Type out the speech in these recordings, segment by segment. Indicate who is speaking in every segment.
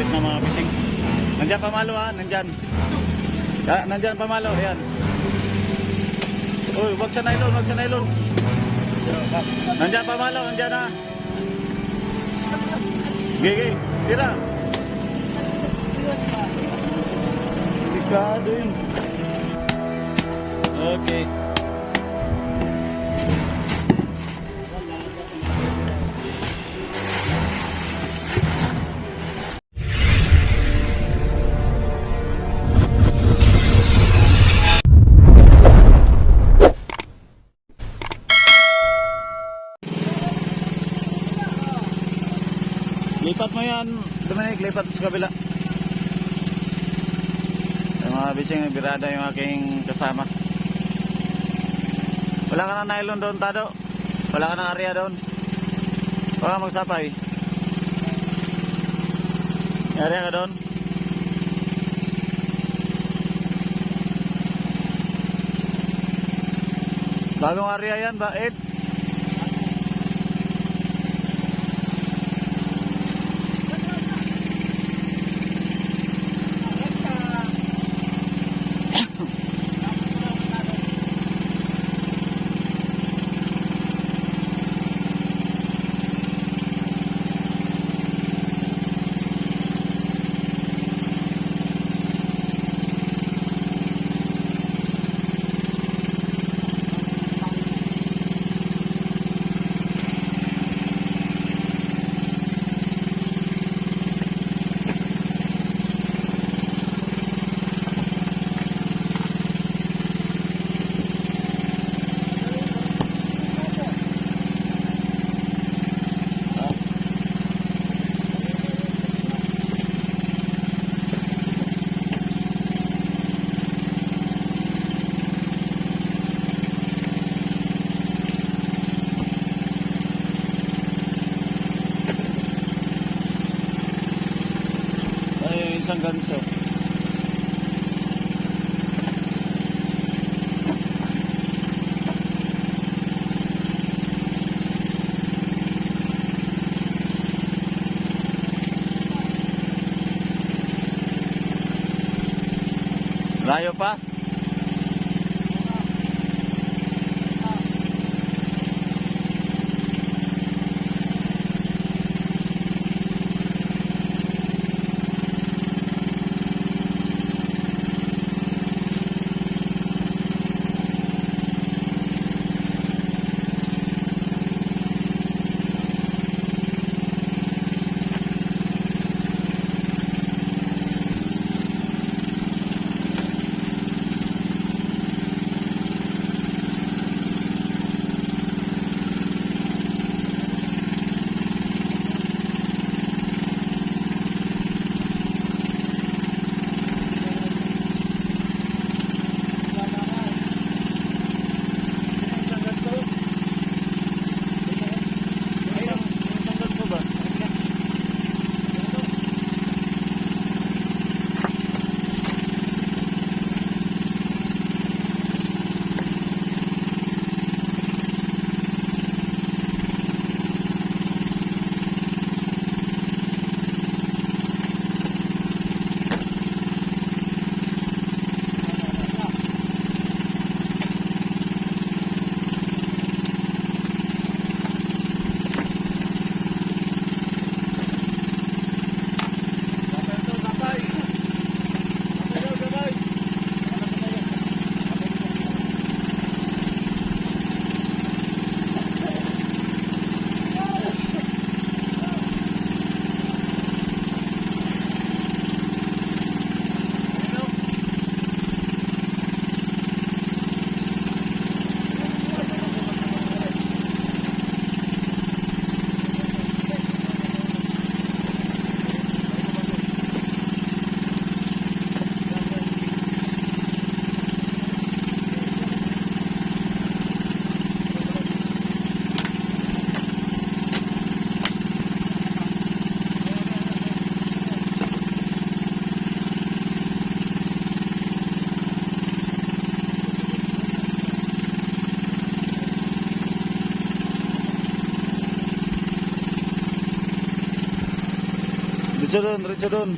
Speaker 1: malapit na mga bising. Nandyan pamalo ha, nandyan. Ah, pamalo, ayan. Uy, wag sa nylon, wag sa nylon. Nandyan pamalo, nandyan ha. Gigi, tira. Delikado yun. Okay. Sa kabila. Yung mga bising birada yung aking kasama. Wala ka ng nylon doon, Tado. Wala ka ng area doon. Wala magsapay. Area ka doon. Bagong area yan ba, Ed? Ay, isang ganso. Layo pa? Diretso doon, diretso doon.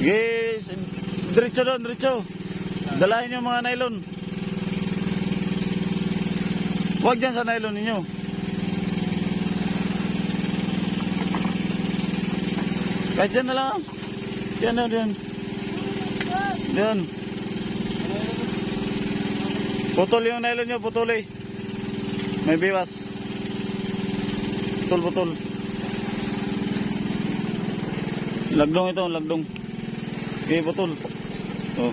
Speaker 1: Yes, diretso doon, diretso. Dalahin yung mga nylon. Huwag dyan sa nylon ninyo. Kahit dyan na lang. Dyan na, dyan. Dyan. Putol yung nylon nyo, putol eh. May biwas. Putol, putol. Lagdong ito, lagdong. Okay, putol. Oh.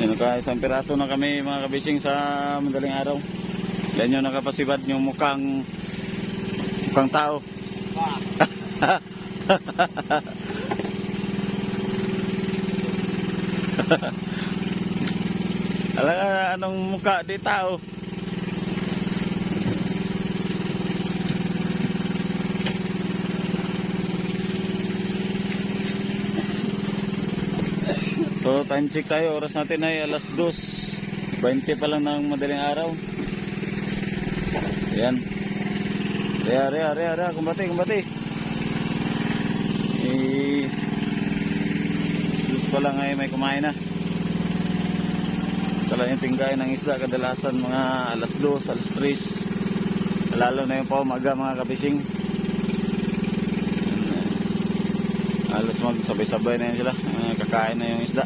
Speaker 1: Yan, naka isang piraso na kami mga kabising sa madaling araw. Yan yung nakapasibad yung mukhang mukhang tao. Alam ka anong mukha di tao. So time check tayo, oras natin ay alas 2. 20 pa lang ng madaling araw. Ayan. Rea, rea, rea, rea, kumbati, kumbati. Eh, pa lang ay may kumain na. Tala yung tingkain ng isda kadalasan mga alas 2, alas 3. Lalo na yung paumaga mga kabising. Alas magsabay-sabay na yun sila. Kakain na yung isda.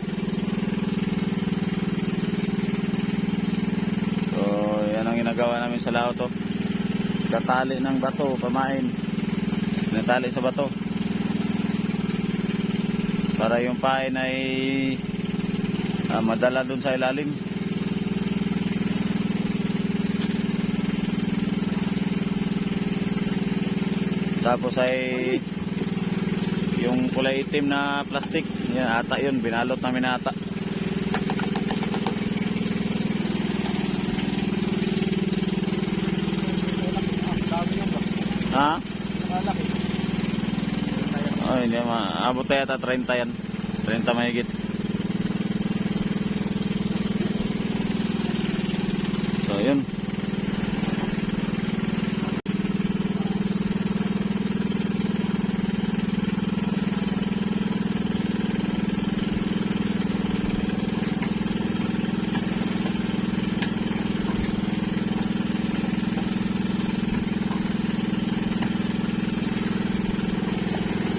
Speaker 1: So, yan ang ginagawa namin sa lao to. Tatali ng bato, pamain. Natali sa bato. Para yung pain ay ah, madala dun sa ilalim. Tapos ay yung kulay itim na plastic, yan ata yun, binalot namin ata. Ha? Oh, hindi maabot tayo ata 30 yan. 30 mahigit. So, yun.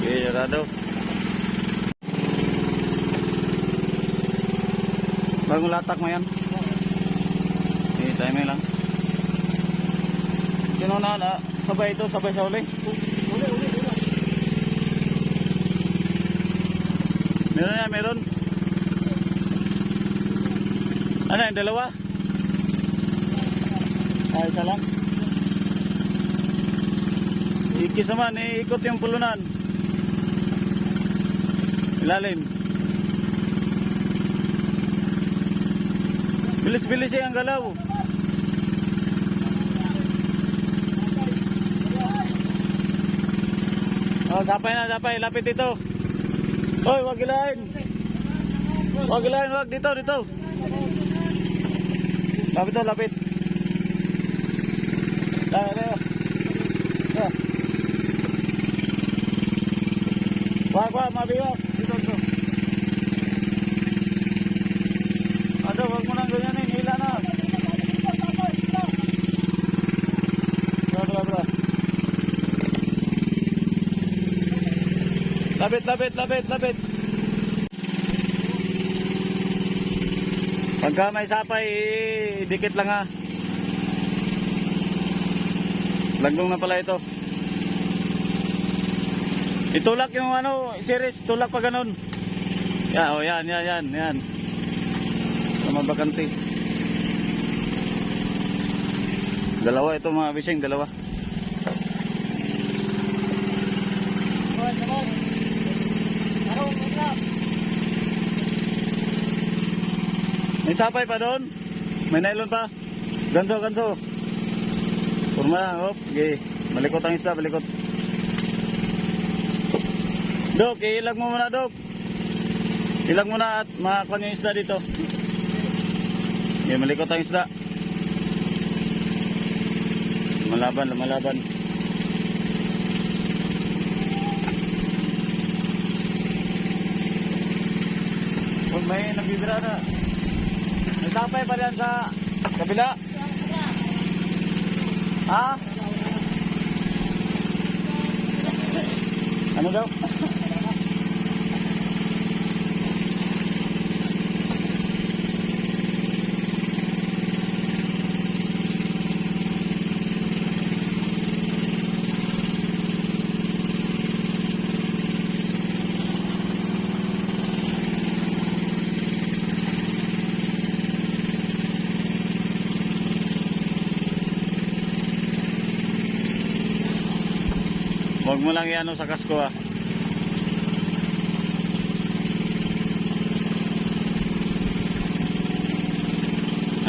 Speaker 1: Okay, sarado. Latak mo yan? Okay, time lang. Sino na na? Sabay ito, sabay sa uli.
Speaker 2: Uli, uli, uli.
Speaker 1: Meron na, meron. Ano yung dalawa? Ay, isa lang. Ikis naman, iikot yung pulunan. Ilalim. Bilis-bilis eh galaw. Oh, sapay na, sapay. Lapit dito. Hoy, wag ilahin. Wag ilahin, wag dito, dito. Lapit to, lapit. Tayo. Tayo. Wag, wag, mabiwas. Dito, dito. Ano, wag mo nang ganyanin. Hila na. Bra, bra, bra. Lapit, lapit, lapit, lapit. Pagka may sapay, dikit lang ha. Lagdong na pala ito. Itulak yung ano, series, tulak pa ganun. Yan, oh, yan, yan, yan, yan. Sama bakante. Dalawa ito mga bising, dalawa. May sapay pa doon? May nylon pa? Ganso, ganso. Purma lang, hop. Okay. Malikot ang isda, malikot. Dok, ilag mo muna, Dok. Ilag mo na at makakuha yung isda dito. Okay, malikot ang isda. Lumalaban, lumalaban. Huwag may nagbibira na. May tapay pa yan sa kabila. Ha? Ano daw? Huwag mo lang iano sa kasko ah.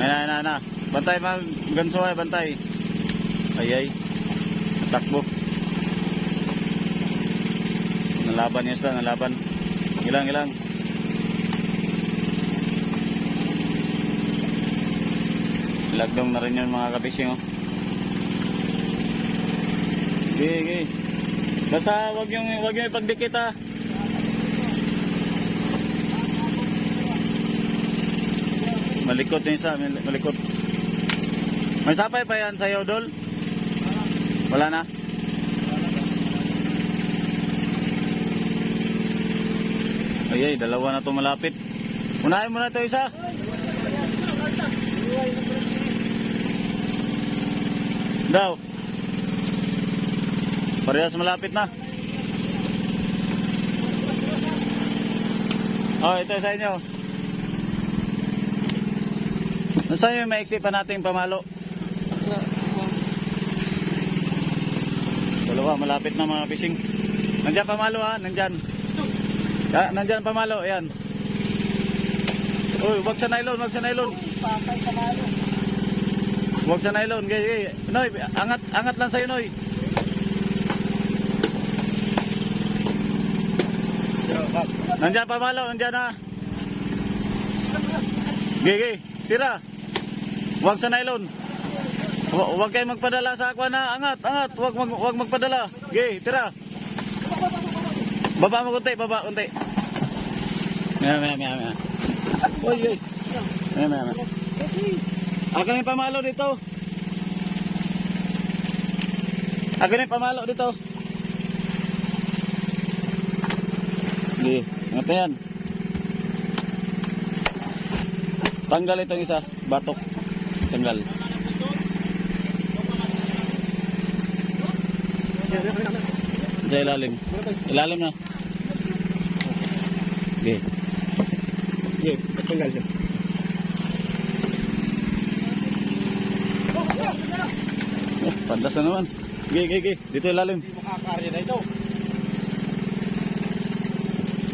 Speaker 1: Ayun, ayun, ayun. Bantay pa, ganso ay, bantay. Ay, ay. Takbo. Nalaban niya sila, nalaban. Ilang, ilang. Lagdong na rin yun mga kabising oh. Okay, okay. Basta wag yung wag yung ipagdikit ha. Malikot yung isa, mal- malikot. May sapay pa yan sa'yo, Dol? Wala na? Ay, ay, dalawa na to malapit. Unahin mo na to isa. Daw. Parehas malapit na. Oh, ito sa inyo. Nasaan yung maiksi pa nating pamalo? Dalawa, malapit na mga fishing. Nandyan pamalo ha, nandyan. Ah, nandyan pamalo, ayan. Uy, wag sa nylon, wag sa nylon. Wag sa nylon, gay, gay. Noy, angat, angat lang sa'yo, Noy. Nandyan pamalo, nandyan na. Gay, gay, tira. Wag sa nylon. Wa- Wag kayo magpadala sa aqua na. Angat, angat. Wag, mag, wag magpadala. Gay, tira. Baba mo kunti, baba kunti. Maya, maya, maya, maya. Uy, uy. Maya, maya, maya. Akin na yung pamalo dito. Akin na yung pamalo dito. Hindi. Ngata yan. Tanggal itong isa. Batok. Tanggal. Sa ilalim. Ilalim na. Okay.
Speaker 2: Okay, tanggal siya.
Speaker 1: Oh, pandas na naman. Gay, gay. Dito ilalim.
Speaker 2: Hindi makakarya na ito.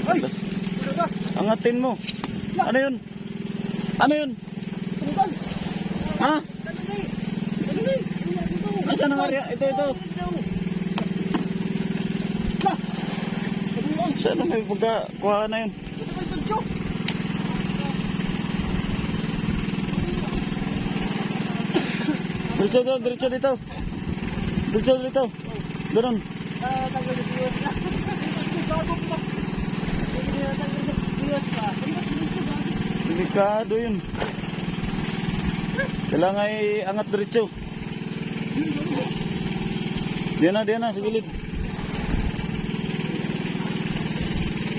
Speaker 1: Pandas.
Speaker 2: Ano ba?
Speaker 1: Angatin mo. Ano yun? Ano yun?
Speaker 2: Tanggal.
Speaker 1: Ha? Nasaan ang area? Ito, ito. Saan ang may pagkakuha na yun? Diretso dito, diretso dito. Diretso dito. Ganun.
Speaker 2: Ah, viewers na. Bago pa. Hindi na tanggal yung viewers pa.
Speaker 1: Delikado yun. Kailangan ay angat diretso. Diyan na, diyan na, sa gilid.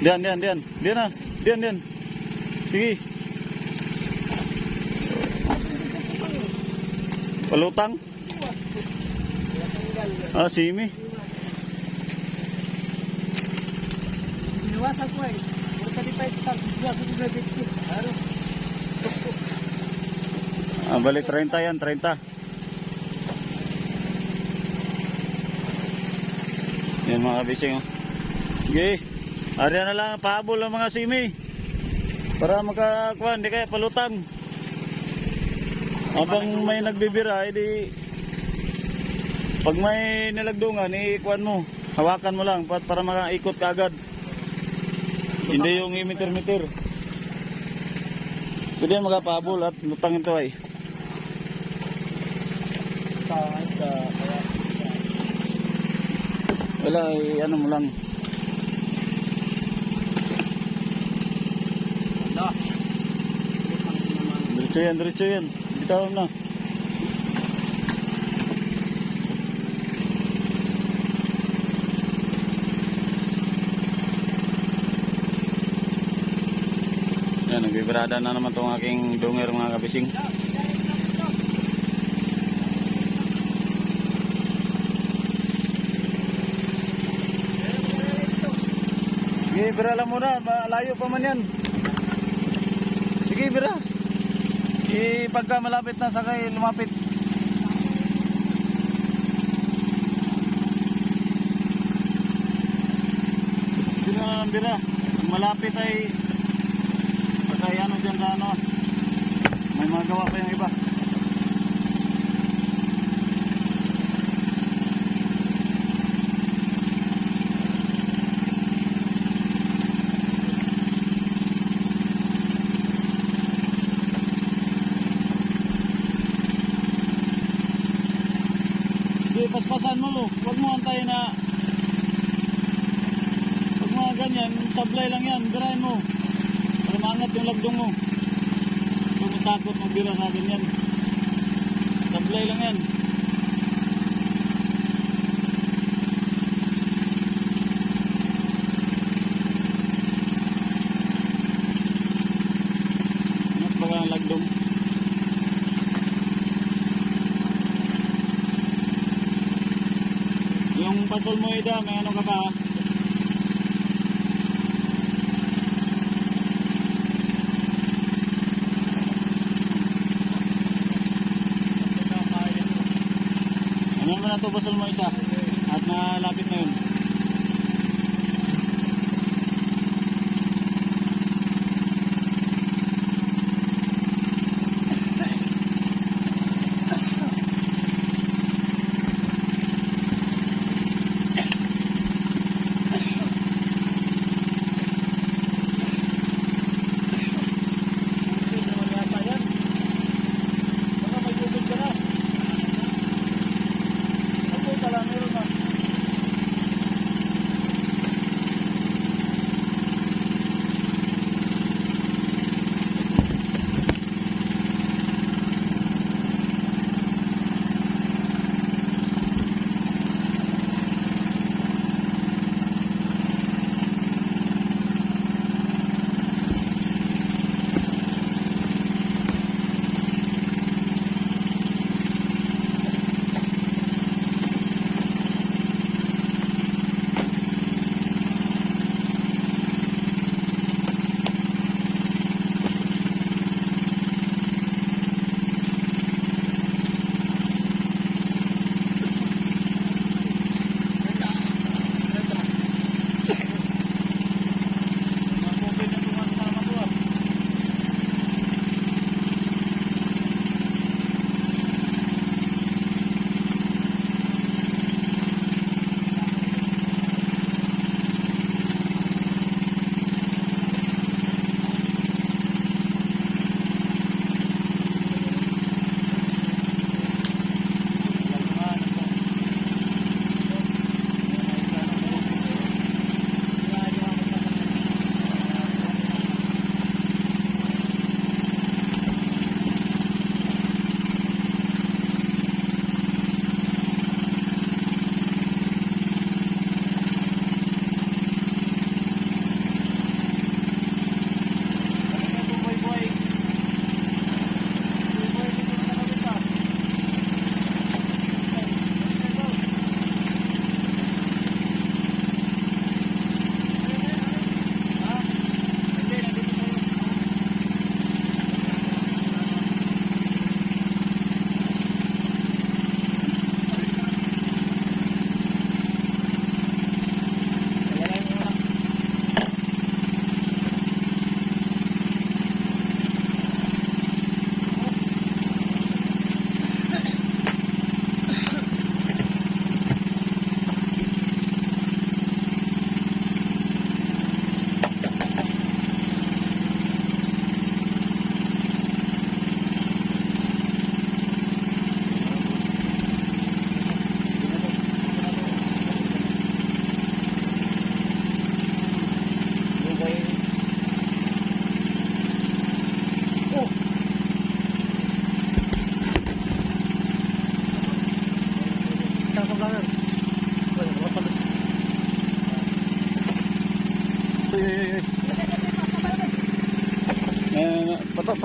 Speaker 1: Diyan, diyan, diyan. Diyan na, diyan, diyan. Sige. Palutang. Ah, simi.
Speaker 2: Iniwasan ko eh.
Speaker 1: Ah, balik 30 yan, 30. Yan mga kabising. Oh. Okay. Arya na lang, pahabol ang mga simi. Para makakuha, hindi kaya palutang. Habang may nagbibira, edi pag may nilagdungan, ikuan mo. Hawakan mo lang pa- para makaikot ka agad. Hindi yung emitter-meter. Pwede yan magapabol at lutang ito ay. Wala ay ano mo lang. Diretso yan, diretso yan. Bitaw na. Yan, nagbibrada na naman itong aking donger mga kabising. Sige, bira lang muna. Malayo pa man yan. Sige, bira. Eh, pagka malapit na sakay, lumapit. Bira bira. Malapit ay dyan sa ano, may mga gawa pa yung iba. Paspasan mo. Huwag mo antayin na pag mga ganyan, sablay lang yan, birahin mo. Para maangat yung lagdong mo. Huwag mo takot magbira sa akin yan. Sablay lang yan.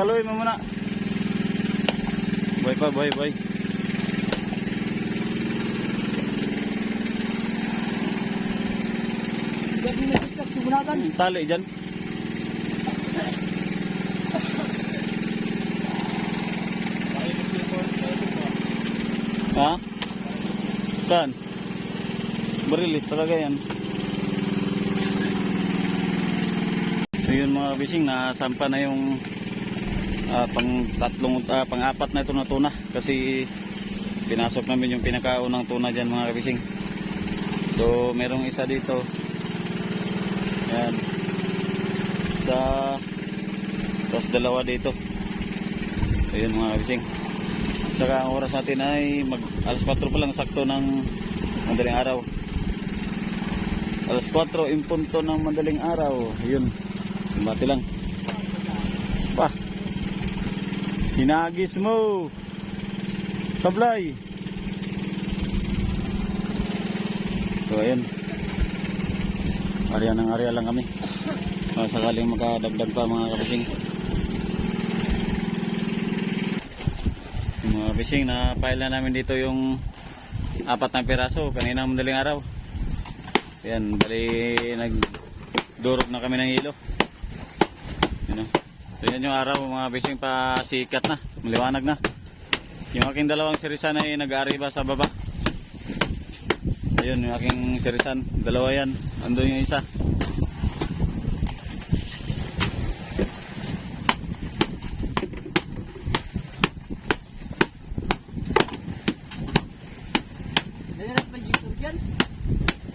Speaker 1: Paluin mo muna. Buhay pa, buhay, buhay. Tali dyan. Ha? Saan? Barilis talaga yan. So yun mga fishing, nasampa na yung ah, pang tatlong, ah, pang apat na ito na tuna. Kasi pinasok namin yung pinakaunang tuna dyan mga fishing. So merong isa dito. Yan. Isa. Tapos dalawa dito. So yun mga fishing. Saka ang oras natin ay mag alas 4 pa lang sakto ng madaling araw. Alas 4 impunto ng madaling araw. Yun. Bati lang. Pa. Hinagis mo. Sablay. So ayun. Area ng area lang kami. Uh, sakaling makadagdag pa mga kabising. Yung mga fishing na file na namin dito yung apat na piraso kanina madaling araw. Yan, bali nagdurog na kami ng hilo. Yun o. So yan yung araw mga fishing pa sikat na, maliwanag na. Yung aking dalawang sirisan ay nag-aariba sa baba. Ayun, yung aking sirisan, dalawa yan. Ando yung isa.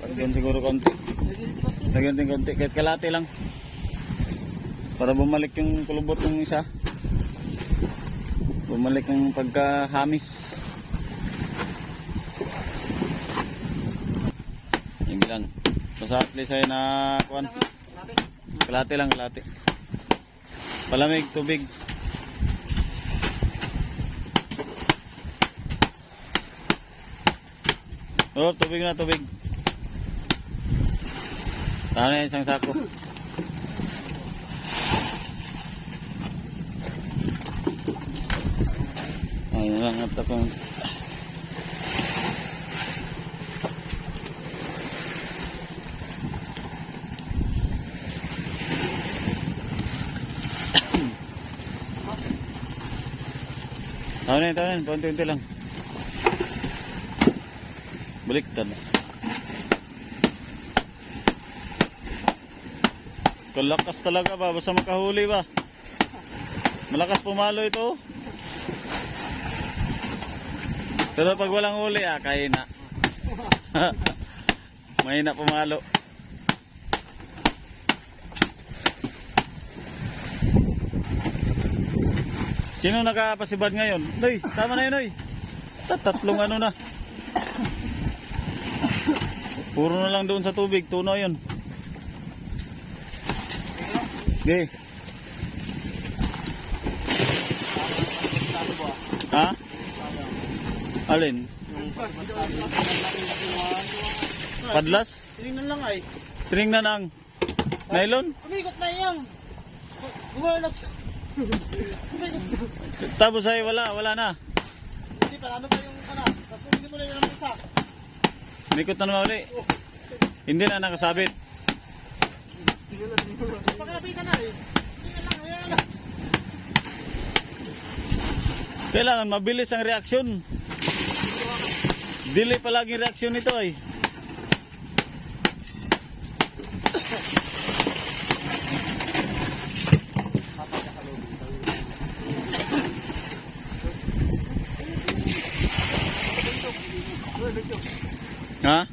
Speaker 1: Lagyan siguro konti. Lagyan din konti, kahit kalate lang. Para bumalik yung kulubot ng isa. Bumalik ng pagkahamis. Yung lang. Basta at least ay na kuan. Kalate lang, kalate. Palamig, tubig. Oh, tubig na, tubig. Tama na isang sako. Ayun lang, at ako. Tama na, tama na, konti-unti lang. Baliktad. Kalakas talaga ba? Basta makahuli ba? Malakas pumalo ito. Pero pag walang huli, ah, kaya na. Mahina pumalo. Sino nakapasibad ngayon? Noy, tama na yun, Noy. Tat- Tatlong ano na. Puro na lang doon sa tubig. Tuno yun. Okay. Ha? Alin? Padlas?
Speaker 2: Tingnan lang ay.
Speaker 1: Tinignan ang nylon?
Speaker 2: Umikot na iyang. Gumana.
Speaker 1: Tapos ay wala, wala na.
Speaker 2: Hindi pa, ano pa yung ano? Tapos hindi mo na yung isa.
Speaker 1: Mikot na naman uli. Hindi na nakasabit.
Speaker 2: Pagkapitan na eh.
Speaker 1: Kailangan mabilis ang reaksyon. Delay palagi reaksyon nito ay. Ha?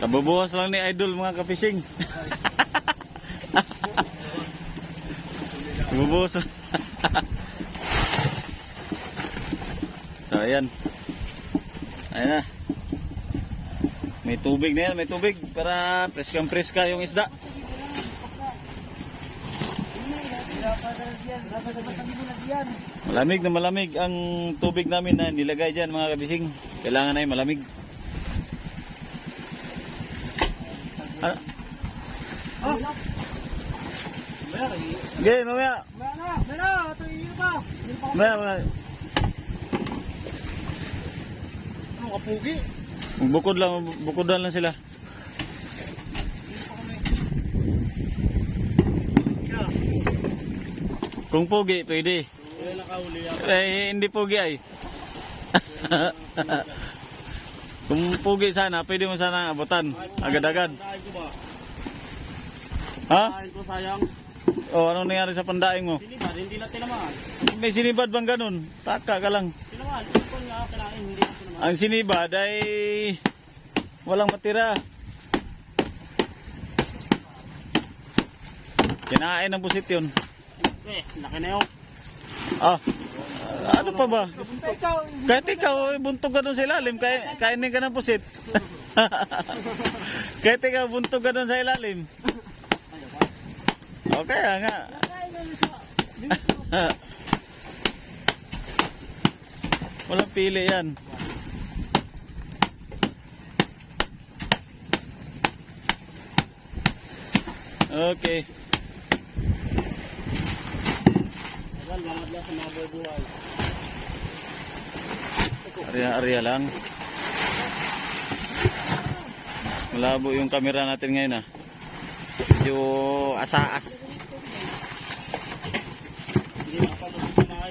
Speaker 1: Kabubuhas lang ni Idol mga kapising. Kabubuhas. so ayan. Ayan na. May tubig na yan, may tubig para preskang preska yung isda. Malamig na malamig ang tubig namin na nilagay dyan mga kabising. Kailangan na yung malamig. Ah,
Speaker 2: Oh,
Speaker 1: Sige, mamaya.
Speaker 2: Maya na, maya na, ito iyo pa.
Speaker 1: Mamaya, mamaya.
Speaker 2: Ano kapugi?
Speaker 1: Bukod lang, bukodan lang sila. Kung pogi, pwede. Eh, hindi pogi ay. Kung pogi sana, pwede mo sana abutan. Agad-agad. Ha?
Speaker 2: Kain ko sayang.
Speaker 1: O, anong nangyari sa pandaing mo?
Speaker 2: Hindi ba? Hindi na tinamaan.
Speaker 1: May sinibad bang ganun? Taka ka lang.
Speaker 2: Tinamaan. Ito nga kinain. Hindi.
Speaker 1: Ang sinibad ay walang matira. Kinain ng busit yun.
Speaker 2: Eh, laki na yun.
Speaker 1: Ah, ano pa ba? Kahit ikaw, buntog ka doon sa ilalim, kaya, kainin ka ng pusit. Kahit ikaw, buntog ka doon sa ilalim. O kaya nga. Walang pili yan. Okay.
Speaker 2: Tagal, mamadla sa mga buhay-buhay.
Speaker 1: Arya-arya lang. Malabo yung camera natin ngayon ah. Medyo asaas.
Speaker 2: Hindi makapasok sa mga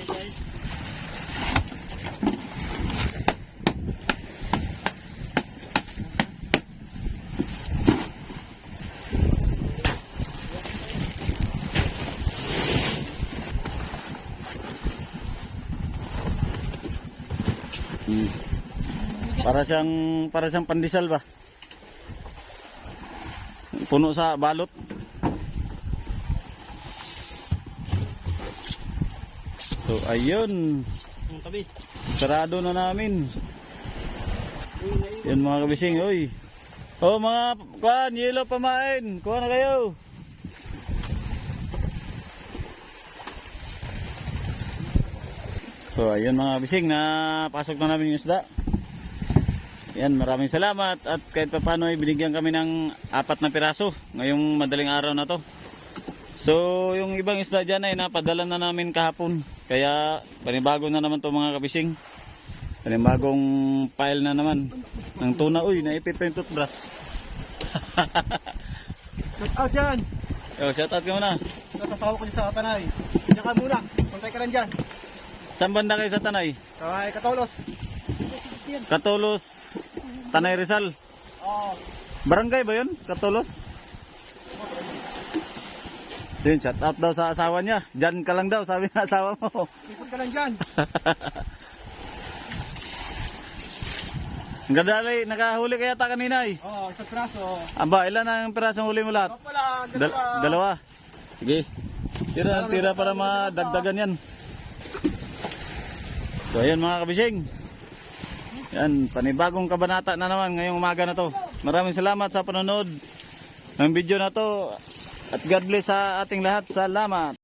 Speaker 1: Para siyang para siyang pandesal ba? Puno sa balot. So ayun, sarado na namin. Yan mga kabising, oy. Oh mga kuan, yelo pamain. Kuha na kayo. So ayun mga kabising, na pasok na namin yung isda. Yan, maraming salamat at kahit pa paano ay binigyan kami ng apat na piraso ngayong madaling araw na to. So yung ibang isda dyan ay napadala na namin kahapon. Kaya panibago na naman to mga kabising. Panibagong pile na naman ng tuna. Uy, naipit pa yung toothbrush.
Speaker 2: Shout out dyan.
Speaker 1: Oh, shout out ka muna.
Speaker 2: Nasasawa ko sa Tanay. Diyan ka muna. Pantay ka lang dyan.
Speaker 1: Saan banda kayo sa Tanay?
Speaker 2: Kaway Katolos.
Speaker 1: Katulos, Tanay Rizal.
Speaker 2: Oo.
Speaker 1: Barangay ba yun? Katulos? Yun, shout out daw sa asawa niya. Diyan ka lang daw, sabi ng asawa mo.
Speaker 2: Ikot ka lang dyan.
Speaker 1: Rin, nakahuli kaya ta kanina eh.
Speaker 2: Oo, isang praso.
Speaker 1: Aba, ilan ang pirasong huli mo lahat?
Speaker 2: Ako pala,
Speaker 1: Dal-
Speaker 2: dalawa.
Speaker 1: dalawa. Sige. Tira, tira para madagdagan yan. So ayan mga kabising. Yan, panibagong kabanata na naman ngayong umaga na to. Maraming salamat sa panonood ng video na to. At God bless sa ating lahat. Salamat.